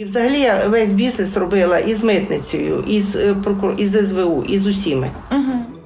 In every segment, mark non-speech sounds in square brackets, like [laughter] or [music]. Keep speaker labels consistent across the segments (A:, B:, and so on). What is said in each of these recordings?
A: І взагалі я весь бізнес робила із митницею, із е, прокур... із СВУ, із усіми.
B: Угу.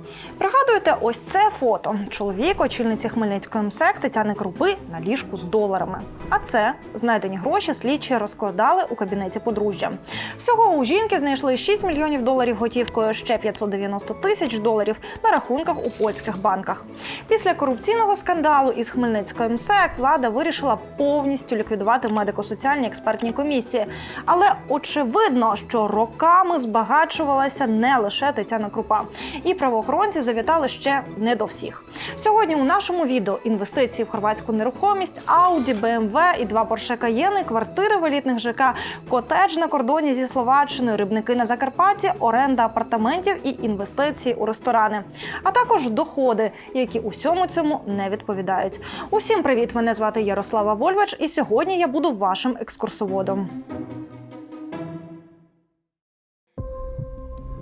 B: Пригадуєте, ось це фото. Чоловік, очільниці Хмельницької МСЕК Тетяни Крупи на ліжку з доларами. А це знайдені гроші слідчі розкладали у кабінеті подружжя. Всього у жінки знайшли 6 мільйонів доларів готівкою, ще 590 тисяч доларів на рахунках у польських банках. Після корупційного скандалу із Хмельницької МСЕК влада вирішила повністю ліквідувати медико-соціальні експертні комісії. Але очевидно, що роками збагачувалася не лише Тетяна Крупа, і правоохоронці завітали ще не до всіх. Сьогодні у нашому відео інвестиції в хорватську нерухомість, Ауді, БМВ і два Порше Каєни, квартири в елітних ЖК, котедж на кордоні зі Словаччиною, рибники на Закарпатті, оренда апартаментів і інвестиції у ресторани, а також доходи, які усьому цьому не відповідають. Усім привіт! Мене звати Ярослава Вольвач, і сьогодні я буду вашим екскурсоводом.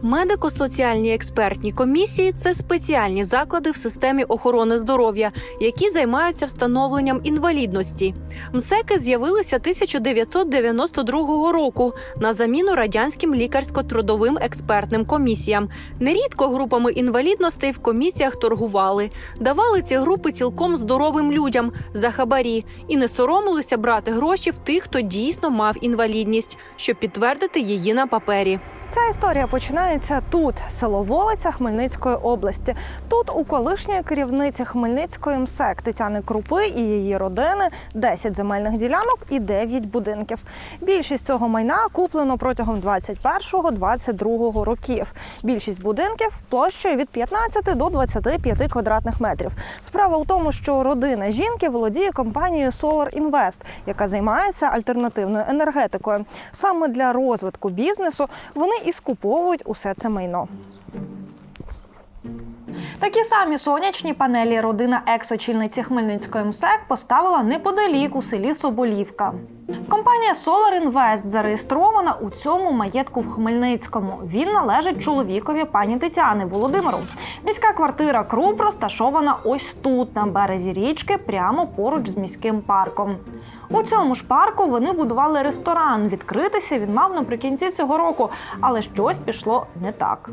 C: Медико-соціальні експертні комісії це спеціальні заклади в системі охорони здоров'я, які займаються встановленням інвалідності. МСЕКи з'явилися 1992 року на заміну радянським лікарсько-трудовим експертним комісіям. Нерідко групами інвалідностей в комісіях торгували, давали ці групи цілком здоровим людям за хабарі і не соромилися брати гроші в тих, хто дійсно мав інвалідність, щоб підтвердити її на папері.
B: Ця історія починається тут, село Волиця Хмельницької області. Тут у колишньої керівниці Хмельницької МСЕК Тетяни Крупи і її родини 10 земельних ділянок і 9 будинків. Більшість цього майна куплено протягом 21-22 років. Більшість будинків площею від 15 до 25 квадратних метрів. Справа у тому, що родина жінки володіє компанією Solar Invest, яка займається альтернативною енергетикою. Саме для розвитку бізнесу вони і скуповують усе це майно. Такі самі сонячні панелі родина екс-очільниці Хмельницької МСЕК поставила неподалік у селі Соболівка. Компанія Solar Invest зареєстрована у цьому маєтку в Хмельницькому. Він належить чоловікові пані Тетяни Володимиру. Міська квартира Круп розташована ось тут, на березі річки, прямо поруч з міським парком. У цьому ж парку вони будували ресторан. Відкритися він мав наприкінці цього року, але щось пішло не так.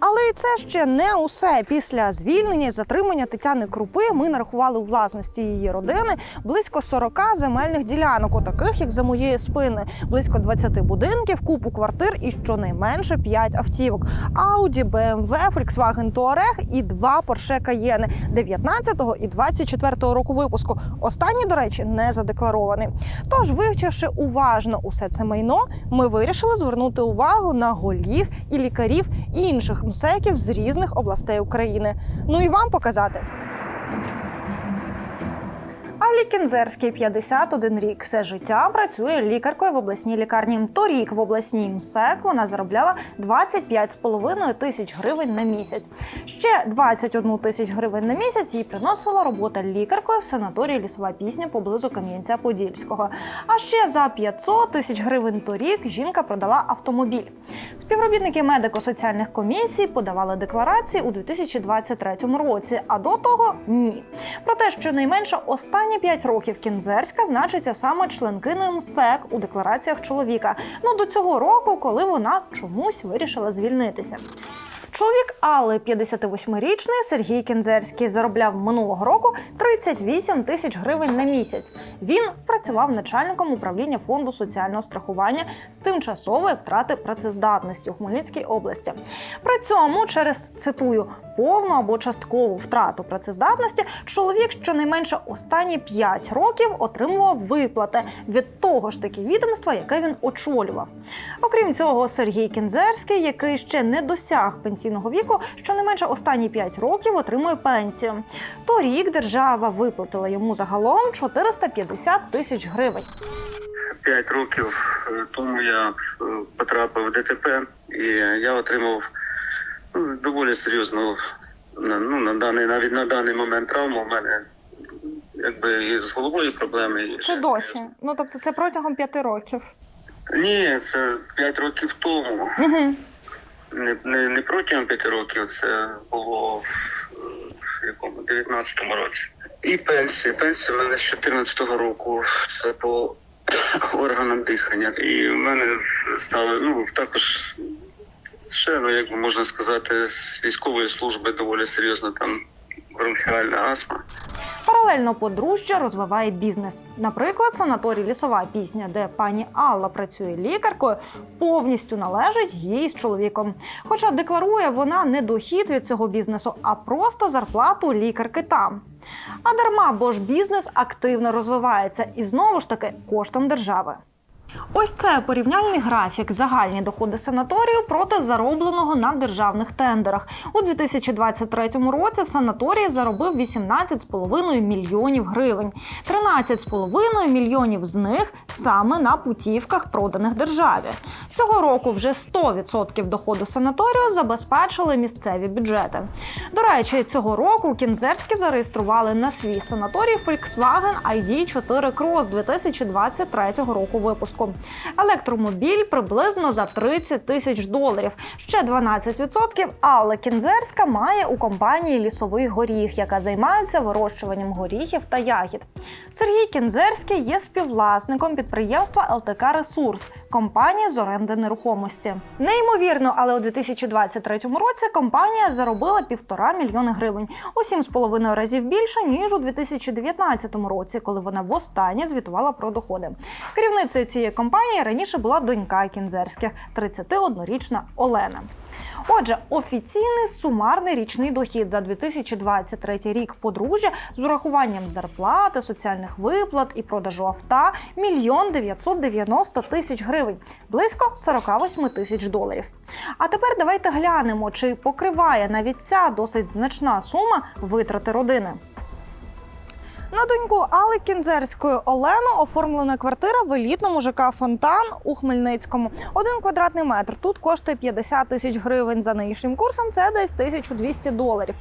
B: Але і це ще не усе. Після звільнення і затримання Тетяни Крупи ми нарахували у власності її родини близько 40 земельних ділянок, отаких як за моєї спини, близько 20 будинків, купу квартир і щонайменше 5 автівок: Audi, BMW, Volkswagen Touareg і два Porsche Cayenne 19-го і 24-го року випуску. Останній, до речі, не задекларований. Тож, вивчивши уважно усе це майно, ми вирішили звернути увагу на голів і лікарів інших МСЕКів з різних областей України. Ну і вам показати. Алі Кінзерській 51 рік. Все життя працює лікаркою в обласній лікарні. Торік в обласній МСЕК вона заробляла 25,5 тисяч гривень на місяць. Ще 21 тисяч гривень на місяць їй приносила робота лікаркою в санаторії Лісова пісня поблизу Кам'янця-Подільського. А ще за 500 тисяч гривень торік жінка продала автомобіль. Співробітники медико-соціальних комісій подавали декларації у 2023 році, а до того ні. Про те, що найменше останні 5 років Кінзерська значиться саме членкиною МСЕК у деклараціях чоловіка. Ну до цього року, коли вона чомусь вирішила звільнитися. Чоловік Алли, 58-річний Сергій Кінзерський, заробляв минулого року 38 тисяч гривень на місяць. Він працював начальником управління фонду соціального страхування з тимчасової втрати працездатності у Хмельницькій області. При цьому через цитую повну або часткову втрату працездатності чоловік щонайменше останні 5 років отримував виплати від того ж таки відомства, яке він очолював. Окрім цього, Сергій Кінзерський, який ще не досяг пенсійного віку, щонайменше останні 5 років отримує пенсію. Торік держава виплатила йому загалом 450 тисяч гривень.
D: П'ять років е, тому я е, потрапив в ДТП і я отримав ну, доволі серйозну на- ну, на даний навіть на даний момент травму. У мене якби і з головою проблеми.
B: Це досі. Ну тобто, це протягом 5 років.
D: Ні, це п'ять років тому.
B: Угу.
D: Не, не, не протягом п'яти років, це було в, якому 19-му році. І пенсії. Пенсія в мене з 14-го року. Це по органам дихання. І в мене стали ну також ще, ну як можна сказати, з військової служби доволі серйозно там бронхіальна астма.
B: Паралельно подружжя розвиває бізнес. Наприклад, санаторій Лісова пісня, де пані Алла працює лікаркою, повністю належить їй з чоловіком. Хоча декларує вона не дохід від цього бізнесу, а просто зарплату лікарки там. А дарма, бо ж бізнес активно розвивається і знову ж таки коштом держави. Ось це порівняльний графік загальні доходи санаторію проти заробленого на державних тендерах. У 2023 році санаторій заробив 18,5 мільйонів гривень. 13,5 мільйонів з них саме на путівках, проданих державі. Цього року вже 100% доходу санаторію забезпечили місцеві бюджети. До речі, цього року Кінзерські зареєстрували на свій санаторій Volkswagen ID4 Cross 2023 року випуску. Електромобіль приблизно за 30 тисяч доларів. Ще 12% Алла Кінзерська має у компанії Лісовий горіх, яка займається вирощуванням горіхів та ягід. Сергій Кінзерський є співвласником підприємства ЛТК Ресурс, компанії з оренди нерухомості. Неймовірно, але у 2023 році компанія заробила півтора мільйони гривень у 7,5 разів більше ніж у 2019 році, коли вона востаннє звітувала про доходи. Керівницею цієї компанії раніше була донька Кінзерських, 31-річна Олена. Отже, офіційний сумарний річний дохід за 2023 рік подружжя з урахуванням зарплати, соціальних виплат і продажу авто – мільйон 990 тисяч гривень, близько 48 тисяч доларів. А тепер давайте глянемо, чи покриває навіть ця досить значна сума витрати родини. На доньку Али Кінзерської Олену оформлена квартира в елітному ЖК Фонтан у Хмельницькому. Один квадратний метр тут коштує 50 тисяч гривень. За нинішнім курсом це десь 1200 доларів.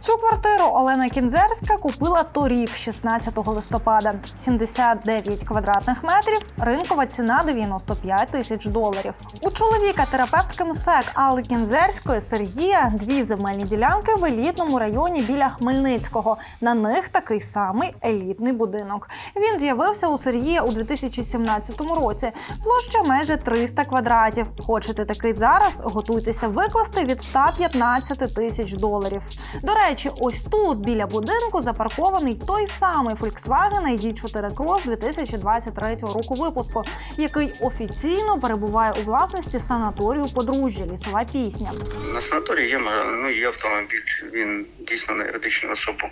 B: Цю квартиру Олена Кінзерська купила торік, 16 листопада. 79 квадратних метрів, ринкова ціна 95 тисяч доларів. У чоловіка терапевтки МСЕК Алли Кінзерської Сергія дві земельні ділянки в елітному районі біля Хмельницького. На них такий самий елітний будинок. Він з'явився у Сергія у 2017 році. Площа майже 300 квадратів. Хочете такий зараз? Готуйтеся викласти від 115 тисяч доларів. До речі, ось тут біля будинку запаркований той самий Volkswagen ID4 Cross 2023 року випуску, який офіційно перебуває у власності санаторію подружжя Лісова пісня.
D: На санаторії є, ну, є автомобіль, він дійсно на юридичну особу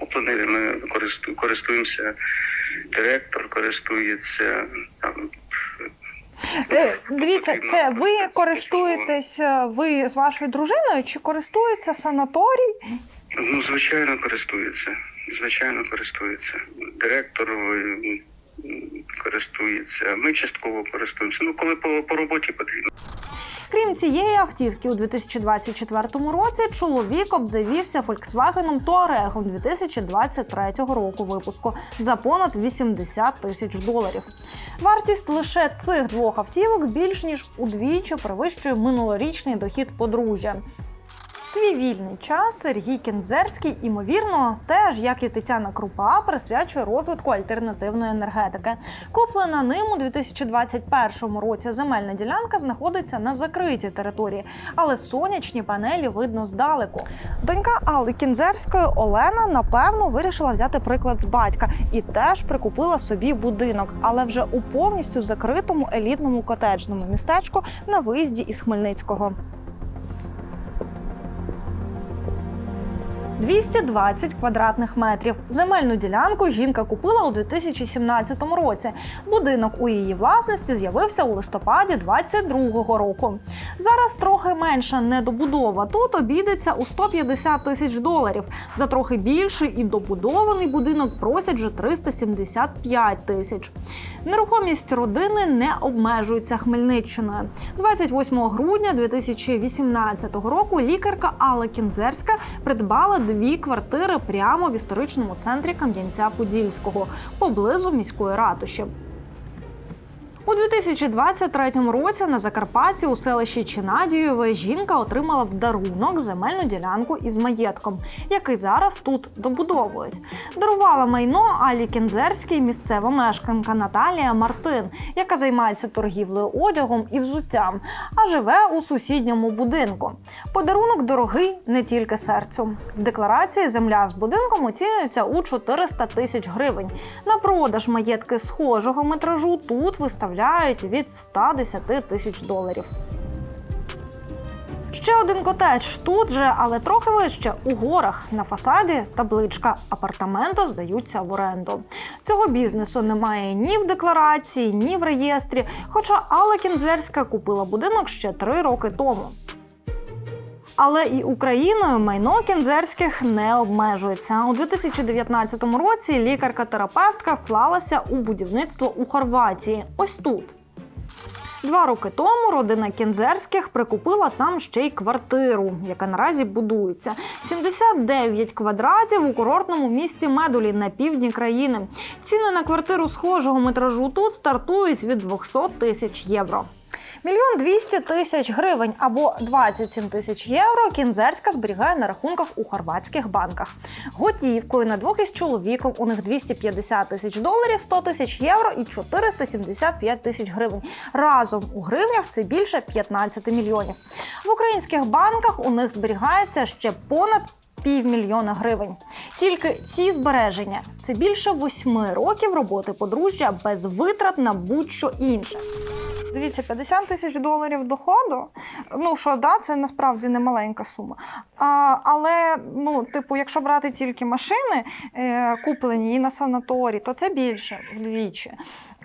D: куплений. Ми користуємося, директор користується. Там,
B: Дивіться, це ви користуєтесь е, ви з вашою дружиною чи користується санаторій?
D: ну, звичайно, користується. Звичайно, користується. Директор м, користується. Ми частково користуємося. Ну, коли по, по роботі потрібно.
B: Крім цієї автівки, у 2024 році чоловік обзавівся Volkswagen Touareg 2023 року випуску за понад 80 тисяч доларів. Вартість лише цих двох автівок більш ніж удвічі перевищує минулорічний дохід подружжя. Свій вільний час Сергій Кінзерський, імовірно, теж як і Тетяна Крупа, присвячує розвитку альтернативної енергетики. Куплена ним у 2021 році земельна ділянка знаходиться на закритій території, але сонячні панелі видно здалеку. Донька Алли Кінзерської Олена напевно вирішила взяти приклад з батька і теж прикупила собі будинок, але вже у повністю закритому елітному котеджному містечку на виїзді із Хмельницького. 220 квадратних метрів. Земельну ділянку жінка купила у 2017 році. Будинок у її власності з'явився у листопаді 2022 року. Зараз трохи менша недобудова. Тут обійдеться у 150 тисяч доларів. За трохи більший і добудований будинок просять вже 375 тисяч. Нерухомість родини не обмежується Хмельниччиною. 28 грудня 2018 року лікарка Алла Кінзерська придбала дві квартири прямо в історичному центрі Кам'янця-Подільського поблизу міської ратуші. У 2023 році на Закарпатті у селищі Чинадієве жінка отримала в дарунок земельну ділянку із маєтком, який зараз тут добудовують. Дарувала майно Алі Кінзерській місцева мешканка Наталія Мартин, яка займається торгівлею одягом і взуттям, а живе у сусідньому будинку. Подарунок дорогий не тільки серцю. В декларації земля з будинком оцінюється у 400 тисяч гривень. На продаж маєтки схожого метражу тут виставляють від 110 тисяч доларів. Ще один котедж тут же, але трохи вище у горах на фасаді табличка апартаменти здаються в оренду. Цього бізнесу немає ні в декларації, ні в реєстрі. Хоча Алла Кінзерська купила будинок ще три роки тому. Але і Україною майно кінзерських не обмежується. У 2019 році лікарка-терапевтка вклалася у будівництво у Хорватії. Ось тут. Два роки тому родина Кінзерських прикупила там ще й квартиру, яка наразі будується. 79 квадратів у курортному місті Медулі на півдні країни. Ціни на квартиру схожого метражу тут стартують від 200 тисяч євро. Мільйон двісті тисяч гривень або 27 тисяч євро Кінзерська зберігає на рахунках у хорватських банках. Готівкою на двох із чоловіком у них 250 тисяч доларів, 100 тисяч євро і 475 тисяч гривень. Разом у гривнях це більше 15 мільйонів. В українських банках у них зберігається ще понад півмільйона гривень. Тільки ці збереження це більше восьми років роботи подружжя без витрат на будь-що інше. Дивіться, 50 тисяч доларів доходу. Ну що да, це насправді не маленька сума. А, але ну, типу, якщо брати тільки машини, е, куплені і на санаторій, то це більше вдвічі.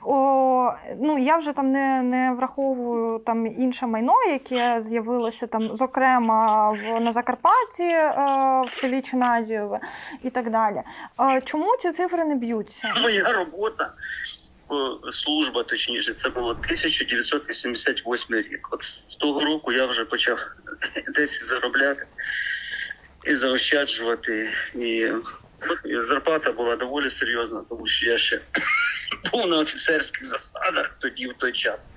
B: О, ну я вже там не, не враховую там інше майно, яке з'явилося там, зокрема в на Закарпатті, е, в селі Чинадієве і так далі. Е, чому ці цифри не б'ються?
D: Моя робота, служба, точніше, це було 1988 рік. От з того року я вже почав [laughs] десь заробляти і заощаджувати. І, і зарплата була доволі серйозна, тому що я ще [coughs] був на офіцерських засадах тоді в той час.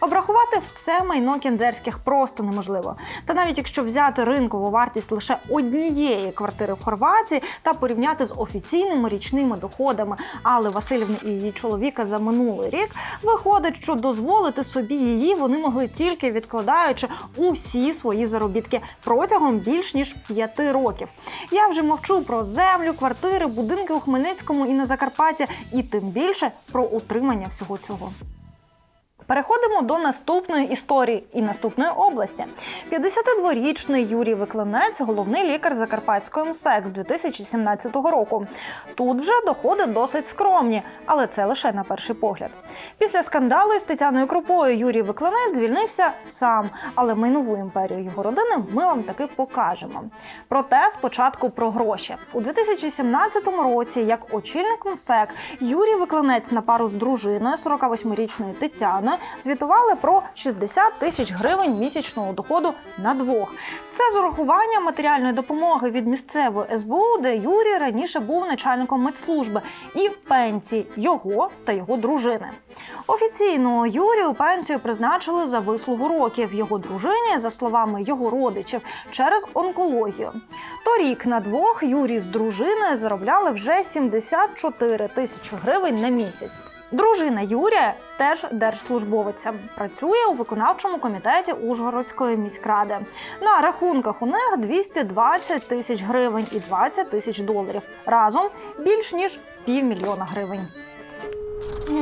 B: Обрахувати все майно кінзерських просто неможливо. Та навіть якщо взяти ринкову вартість лише однієї квартири в Хорватії та порівняти з офіційними річними доходами Алли Васильівни і її чоловіка за минулий рік, виходить, що дозволити собі її вони могли тільки відкладаючи усі свої заробітки протягом більш ніж п'яти років. Я вже мовчу про землю, квартири, будинки у Хмельницькому і на Закарпатті, і тим більше про утримання всього цього. Переходимо до наступної історії і наступної області. 52-річний Юрій Виклинець, головний лікар Закарпатської МСЕК з 2017 року. Тут вже доходи досить скромні, але це лише на перший погляд. Після скандалу із Тетяною Крупою Юрій Виклинець звільнився сам, але майнову імперію його родини ми вам таки покажемо. Проте спочатку про гроші у 2017 році, як очільник МСЕК, Юрій Виклинець на пару з дружиною 48-річною Звітували про 60 тисяч гривень місячного доходу на двох. Це з урахуванням матеріальної допомоги від місцевої СБУ, де Юрій раніше був начальником медслужби, і пенсії його та його дружини. Офіційно Юрію пенсію призначили за вислугу років. Його дружині, за словами його родичів, через онкологію. Торік на двох Юрій з дружиною заробляли вже 74 тисячі гривень на місяць. Дружина Юрія теж держслужбовиця. Працює у виконавчому комітеті Ужгородської міськради. На рахунках у них 220 тисяч гривень і 20 тисяч доларів. Разом більш ніж півмільйона гривень.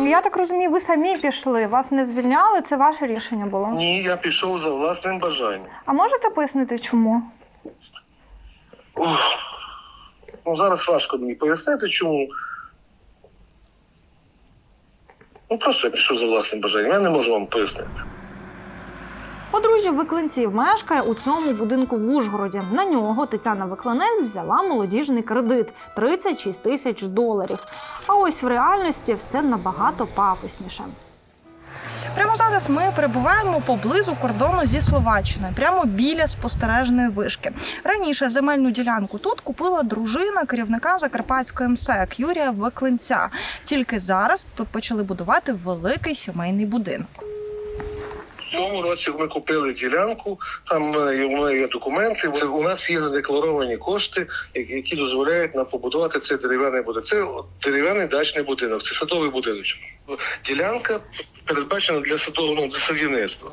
B: Я так розумію, ви самі пішли, вас не звільняли, це ваше рішення було.
E: Ні, я пішов за власним бажанням.
B: А можете пояснити, чому?
E: Ух. Ну, зараз важко мені пояснити, чому. Ну, просто я пішов за власним бажанням. Я не можу вам пояснити.
B: Подружжя Виклинців мешкає у цьому будинку в Ужгороді. На нього Тетяна Виклинець взяла молодіжний кредит 36 тисяч доларів. А ось в реальності все набагато пафосніше. Прямо зараз ми перебуваємо поблизу кордону зі Словаччиною, прямо біля спостережної вишки. Раніше земельну ділянку тут купила дружина керівника Закарпатської МСЕК Юрія Виклинця. Тільки зараз тут почали будувати великий сімейний будинок.
E: В цьому році ми купили ділянку, там е, у мене є документи. У нас є задекларовані кошти, які- дозволяють нам побудувати цей дерев'яний будинок. Це дерев'яний дачний будинок, це садовий будиночок. Ділянка передбачена для садового ну, садівництва.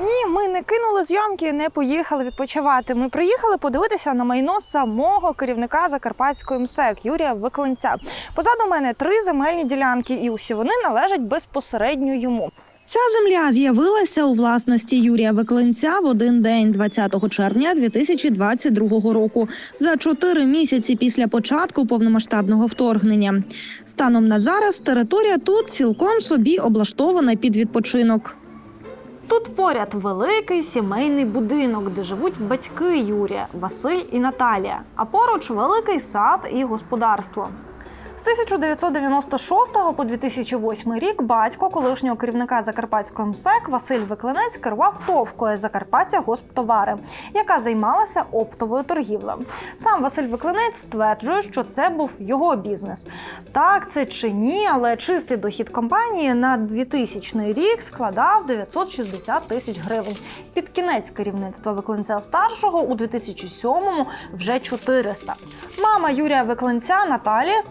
B: Ні, ми не кинули зйомки, не поїхали відпочивати. Ми приїхали подивитися на майно самого керівника Закарпатської МСЕК Юрія Виклинця. Позаду мене три земельні ділянки, і усі вони належать безпосередньо йому.
F: Ця земля з'явилася у власності Юрія Виклинця в один день, 20 червня 2022 року, за чотири місяці після початку повномасштабного вторгнення. Станом на зараз територія тут цілком собі облаштована під відпочинок.
B: Тут поряд великий сімейний будинок, де живуть батьки Юрія, Василь і Наталія. А поруч великий сад і господарство. З 1996 по 2008 рік батько колишнього керівника Закарпатської МСЕК Василь Виклинець керував товкою Закарпаття Госптовари, яка займалася оптовою торгівлею. Сам Василь Виклинець стверджує, що це був його бізнес. Так це чи ні, але чистий дохід компанії на 2000 рік складав 960 тисяч гривень. Під кінець керівництва Виклинця старшого у 2007-му вже 400. Мама Юрія Виклинця Наталія з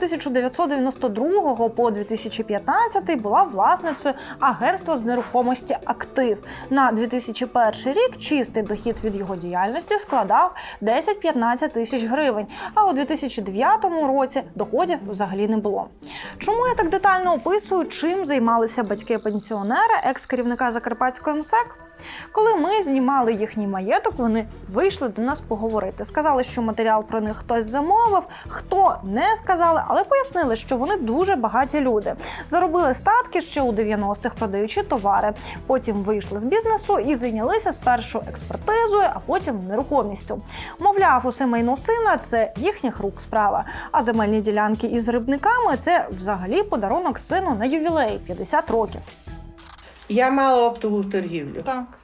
B: 1992 по 2015 була власницею агентства з нерухомості Актив. На 2001 рік чистий дохід від його діяльності складав 10-15 тисяч гривень. А у 2009 році доходів взагалі не було. Чому я так детально описую, чим займалися батьки-пенсіонери екс-керівника Закарпатської МСЕК? Коли ми знімали їхній маєток, вони вийшли до нас поговорити. Сказали, що матеріал про них хтось замовив, хто не сказали, але пояснили, що вони дуже багаті люди. Заробили статки ще у 90-х, продаючи товари. Потім вийшли з бізнесу і зайнялися спершу експертизою, а потім нерухомістю. Мовляв, усе майно сина це їхніх рук справа. А земельні ділянки із рибниками це взагалі подарунок сину на ювілей 50 років.
A: Я мала оптову торгівлю.
B: Так.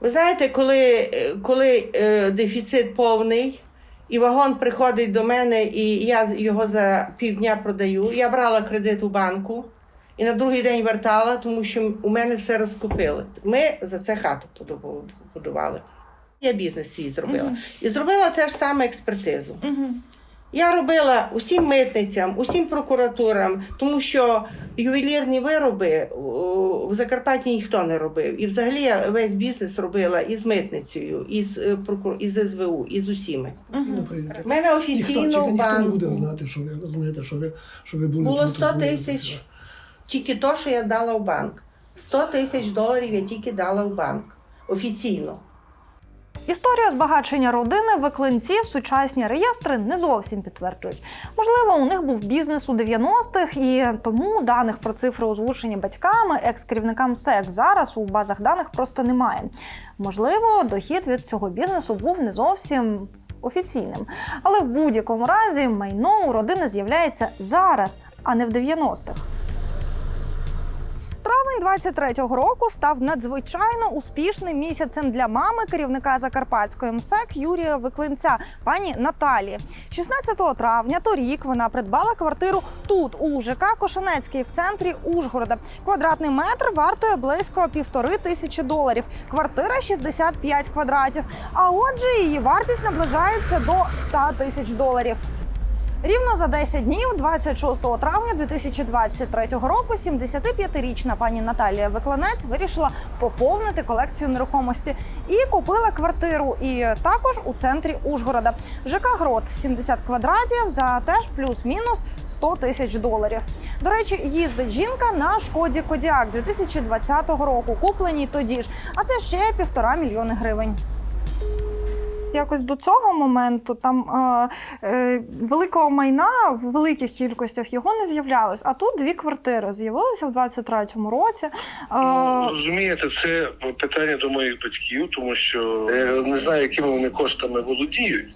A: Ви знаєте, коли, коли е, дефіцит повний, і вагон приходить до мене, і я його за півдня продаю, я брала кредит у банку і на другий день вертала, тому що у мене все розкупили. Ми за це хату побудували. Я бізнес свій зробила. І зробила теж саме експертизу. Я робила усім митницям, усім прокуратурам, тому що ювелірні вироби в Закарпатті ніхто не робив. І взагалі я весь бізнес робила із митницею, із, е, прокур- із СВУ, із усіми.
G: не прийдете.
A: У мене офіційно
G: ніхто,
A: в
G: ніхто не буде знати, що ви розумієте, що ви, що ви були
A: було
G: тут,
A: 100 тисяч. Тільки то, що я дала в банк. 100 тисяч доларів я тільки дала в банк. Офіційно.
B: Історія збагачення родини виклинців сучасні реєстри не зовсім підтверджують. Можливо, у них був бізнес у 90-х, і тому даних про цифри озвучені батьками, екс-керівникам СЕК зараз у базах даних просто немає. Можливо, дохід від цього бізнесу був не зовсім. Офіційним, але в будь-якому разі майно у родини з'являється зараз, а не в 90-х. Травень 23-го року став надзвичайно успішним місяцем для мами керівника Закарпатської МСЕК Юрія Виклинця, пані Наталії. 16 травня торік вона придбала квартиру тут, у ЖК Кошенецький, в центрі Ужгорода. Квадратний метр вартує близько півтори тисячі доларів. Квартира 65 квадратів. А отже, її вартість наближається до 100 тисяч доларів. Рівно за 10 днів, 26 травня 2023 року, 75-річна пані Наталія Викланець вирішила поповнити колекцію нерухомості і купила квартиру. І також у центрі Ужгорода. ЖК Грот 70 квадратів за теж плюс-мінус 100 тисяч доларів. До речі, їздить жінка на шкоді Кодіак 2020 року, купленій тоді ж. А це ще півтора мільйони гривень. Якось до цього моменту там е, е, великого майна в великих кількостях його не з'являлось. А тут дві квартири з'явилися в 23-му році. Е,
E: Ну, розумієте, це питання до моїх батьків, тому що я не знаю, якими вони коштами володіють.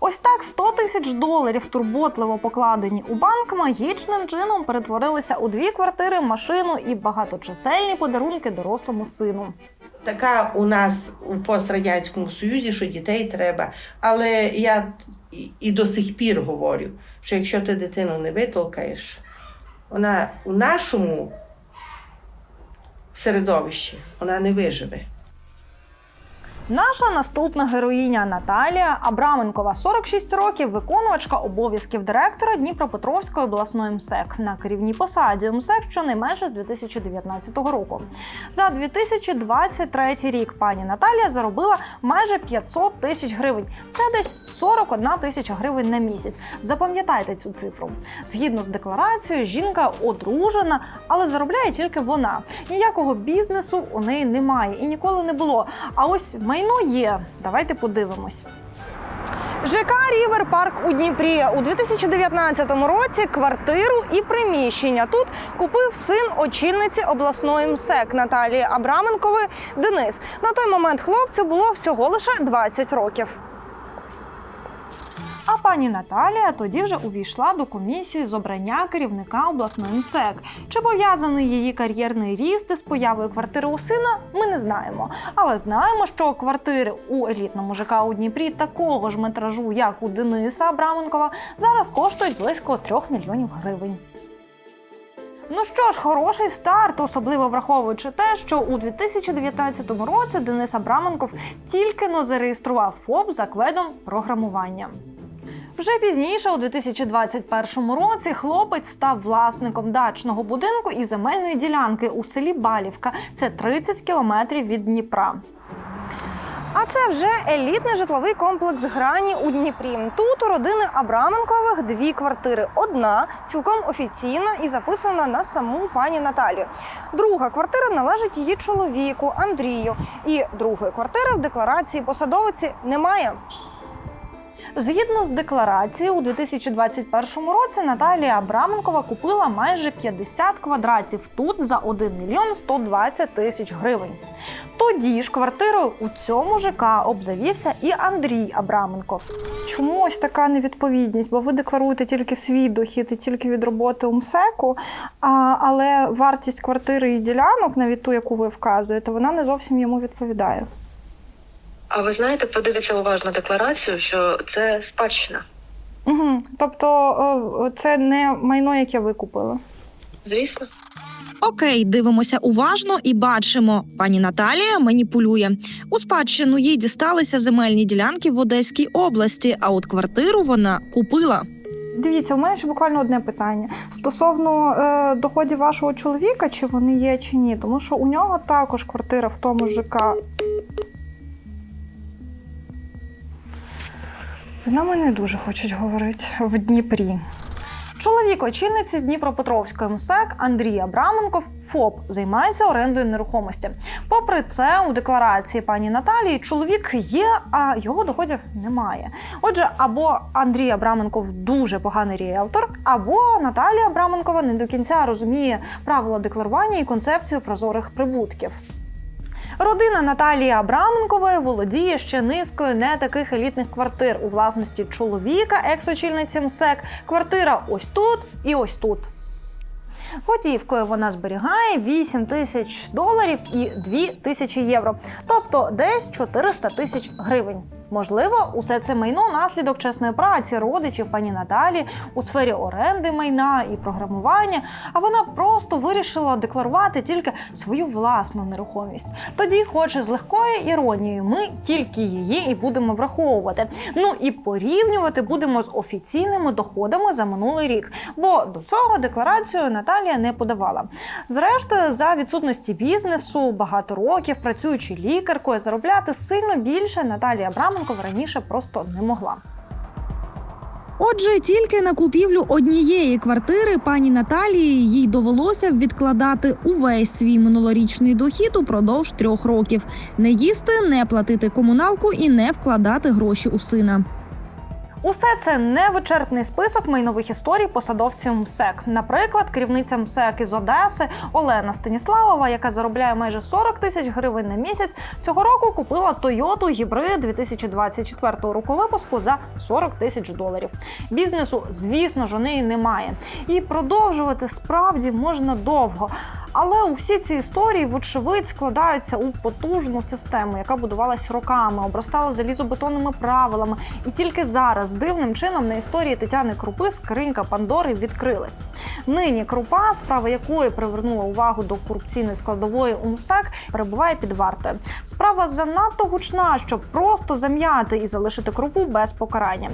B: Ось так 100 тисяч доларів, турботливо покладені у банк, магічним чином перетворилися у дві квартири, машину і багаточисельні подарунки дорослому сину.
A: Така у нас у пострадянському Союзі, що дітей треба. Але я і, до сих пір говорю, що якщо ти дитину не витолкаєш, вона у нашому середовищі вона не виживе.
B: Наша наступна героїня Наталія Абраменкова, 46 років, виконувачка обов'язків директора Дніпропетровської обласної МСЕК на керівній посаді МСЕК щонайменше з 2019 року. За 2023 рік пані Наталія заробила майже 500 тисяч гривень. Це десь 41 тисяча гривень на місяць. Запам'ятайте цю цифру. Згідно з декларацією, жінка одружена, але заробляє тільки вона. Ніякого бізнесу у неї немає і ніколи не було. А ось майно є. Давайте подивимось. ЖК Рівер Парк у Дніпрі у 2019 році квартиру і приміщення тут купив син очільниці обласної МСЕК Наталії Абраменкової Денис. На той момент хлопцю було всього лише 20 років. Пані Наталія тоді вже увійшла до комісії з обрання керівника обласної МСЕК. Чи пов'язаний її кар'єрний ріст із появою квартири у сина, ми не знаємо. Але знаємо, що квартири у елітному ЖК у Дніпрі такого ж метражу, як у Дениса Абраменкова, зараз коштують близько 3 мільйонів гривень. Ну що ж, хороший старт, особливо враховуючи те, що у 2019 році Денис Абраменков тільки но зареєстрував ФОП за кведом програмування. Вже пізніше, у 2021 році, хлопець став власником дачного будинку і земельної ділянки у селі Балівка. Це 30 кілометрів від Дніпра. А це вже елітний житловий комплекс грані у Дніпрі. Тут у родини Абраменкових дві квартири. Одна цілком офіційна і записана на саму пані Наталію. Друга квартира належить її чоловіку Андрію. І другої квартири в декларації посадовиці немає. Згідно з декларацією, у 2021 році Наталія Абраменкова купила майже 50 квадратів тут за 1 мільйон 120 тисяч гривень. Тоді ж квартирою у цьому ЖК обзавівся і Андрій Абраменков. Чому ось така невідповідність? Бо ви декларуєте тільки свій дохід і тільки від роботи у МСЕКу, але вартість квартири і ділянок, навіть ту, яку ви вказуєте, вона не зовсім йому відповідає.
H: А ви знаєте, подивіться уважно декларацію, що це спадщина.
B: Угу. Тобто це не майно, яке ви купили.
H: Звісно.
F: Окей, дивимося уважно і бачимо, пані Наталія маніпулює. У спадщину їй дісталися земельні ділянки в Одеській області, а от квартиру вона купила.
B: Дивіться, у мене ще буквально одне питання стосовно е, доходів вашого чоловіка, чи вони є, чи ні, тому що у нього також квартира в тому ЖК. З нами не дуже хочуть говорити в Дніпрі. Чоловік очільниці Дніпропетровської МСЕК Андрій Абраменков ФОП займається орендою нерухомості. Попри це, у декларації пані Наталії чоловік є, а його доходів немає. Отже, або Андрій Абраменков дуже поганий ріелтор, або Наталія Абраменкова не до кінця розуміє правила декларування і концепцію прозорих прибутків. Родина Наталії Абраменкової володіє ще низкою не таких елітних квартир у власності чоловіка, екс-очільниці МСЕК. Квартира ось тут і ось тут. Готівкою вона зберігає 8 тисяч доларів і 2 тисячі євро, тобто десь 400 тисяч гривень. Можливо, усе це майно наслідок чесної праці родичів пані Наталі у сфері оренди майна і програмування. А вона просто вирішила декларувати тільки свою власну нерухомість. Тоді, хоч з легкою іронією, ми тільки її і будемо враховувати. Ну і порівнювати будемо з офіційними доходами за минулий рік, бо до цього декларацію Наталія не подавала. Зрештою, за відсутності бізнесу, багато років працюючи лікаркою, заробляти сильно більше Наталія Абраменкова раніше просто не могла.
F: Отже, тільки на купівлю однієї квартири пані Наталії їй довелося відкладати увесь свій минулорічний дохід упродовж трьох років, не їсти, не платити комуналку і не вкладати гроші у сина.
B: Усе це невичерпний список майнових історій посадовців МСЕК. Наприклад, керівниця МСЕК із Одеси Олена Станіславова, яка заробляє майже 40 тисяч гривень на місяць, цього року купила Toyota гібрид 2024 року випуску за 40 тисяч доларів. Бізнесу, звісно ж, у неї немає. І продовжувати справді можна довго. Але усі ці історії, вочевидь, складаються у потужну систему, яка будувалась роками, обростала залізобетонними правилами. І тільки зараз дивним чином на історії Тетяни Крупи скринька Пандори відкрилась. Нині крупа, справа якої привернула увагу до корупційної складової УМСЕК, перебуває під вартою. Справа занадто гучна, щоб просто зам'яти і залишити крупу без покарання.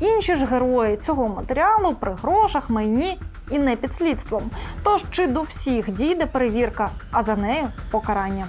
B: Інші ж герої цього матеріалу при грошах, майні і не під слідством. Тож чи до всіх дійде перевірка, а за нею покарання.